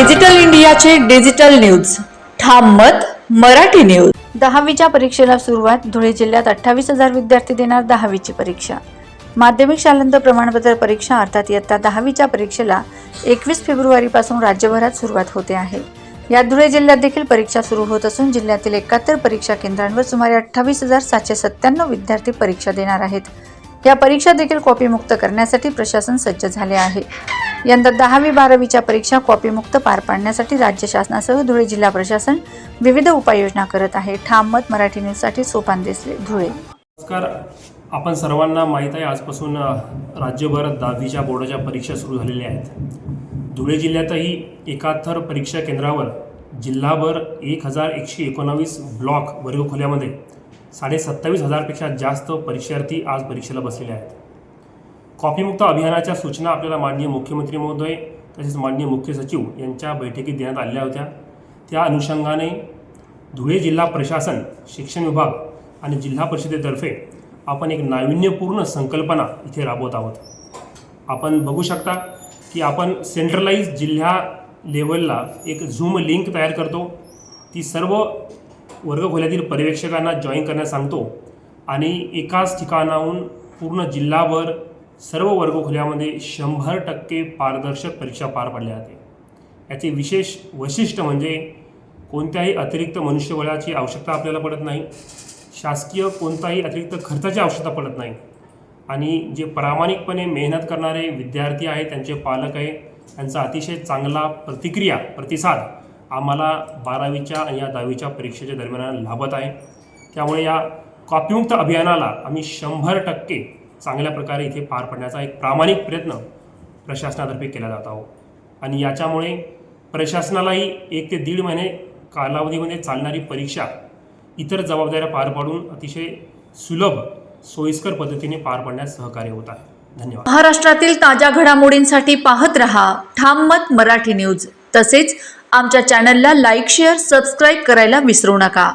Digital इंडियाचे digital news. ठाम मत मराठी न्यूज. दहावीच्या परीक्षेला सुरुवात धुळे जिल्ह्यात अठ्ठावीस हजार विद्यार्थी देणार दहावीची परीक्षा. माध्यमिक शालांत प्रमाणपत्र परीक्षा अर्थात इयत्ता दहावीच्या परीक्षेला एकवीस फेब्रुवारीपासून राज्यभरात सुरुवात होते आहे. या धुळे जिल्ह्यात देखील परीक्षा सुरू होत असून जिल्ह्यातील एकाहत्तर परीक्षा केंद्रांवर सुमारे अठ्ठावीस हजार सातशे सत्त्याण्णव विद्यार्थी परीक्षा देणार आहेत. या परीक्षा देखील कॉपीमुक्त करण्यासाठी प्रशासन सज्ज झाले आहे. यंदा दहावी बारावीच्या परीक्षा कॉपीमुक्त पार पाडण्यासाठी राज्य शासनासह धुळे जिल्हा प्रशासन विविध उपाययोजना करत आहे. ठाम मत मराठी न्यूजसाठी सोपान देसले धुळे. नमस्कार. आपण सर्वांना माहीत आहे आजपासून राज्यभर दहावीच्या बोर्डाच्या परीक्षा सुरू झालेल्या आहेत. धुळे जिल्ह्यातही एकाहत्तर परीक्षा केंद्रावर जिल्हाभर एक हजार एकशे एकोणावीस ब्लॉक वर्गखोल्यामध्ये साडे सत्तावीस हजारपेक्षा जास्त परीक्षार्थी आज परीक्षेला बसलेले आहेत. कॉफीमुक्त अभियानाच्या सूचना आपल्याला माननीय मुख्यमंत्री महोदय तसेच माननीय मुख्य सचिव यांच्या बैठकीत देण्यात आल्या होत्या. त्या अनुषंगाने धुळे जिल्हा प्रशासन शिक्षण विभाग आणि जिल्हा परिषदेतर्फे आपण एक नाविन्यपूर्ण संकल्पना इथे राबवत आहोत. आपण बघू शकता की आपण सेंट्रलाइज जिल्हा लेवलला एक झूम लिंक तयार करतो. ती सर्व वर्गखोल्यातील पर्यवेक्षकांना जॉईन करण्यास सांगतो आणि एकाच ठिकाणाहून पूर्ण जिल्हाभर सर्व वर्गखोल्यामध्ये शंभर टक्के पारदर्शक परीक्षा पार पडल्या जाते. याचे विशेष वैशिष्ट्य म्हणजे कोणत्याही अतिरिक्त मनुष्यबळाची आवश्यकता आपल्याला पडत नाही. शासकीय कोणताही अतिरिक्त खर्चाची आवश्यकता पडत नाही. आणि जे प्रामाणिकपणे मेहनत करणारे विद्यार्थी आहेत त्यांचे पालक आहे त्यांचा अतिशय चांगला प्रतिक्रिया प्रतिसाद आम्हाला बारावीच्या आणि या दहावीच्या परीक्षेच्या दरम्यान लाभत आहे. त्यामुळे या कॉपीमुक्त अभियानाला आम्ही शंभर टक्के चांगल्या प्रकारे इथे पार पडण्याचा एक प्रामाणिक प्रयत्न प्रशासनातर्फे केला जात आहो. आणि याच्यामुळे प्रशासनालाही एक ते दीड महिने कालावधीमध्ये चालणारी परीक्षा इतर जबाबदाऱ्या पार पाडून अतिशय सुलभ सोयीस्कर पद्धतीने पार पाडण्यास सहकार्य होत आहे. धन्यवाद. महाराष्ट्रातील ताज्या घडामोडींसाठी पाहत रहा ठाम मत मराठी न्यूज. तसेच आमच्या चॅनलला लाईक शेअर सबस्क्राईब करायला विसरू नका.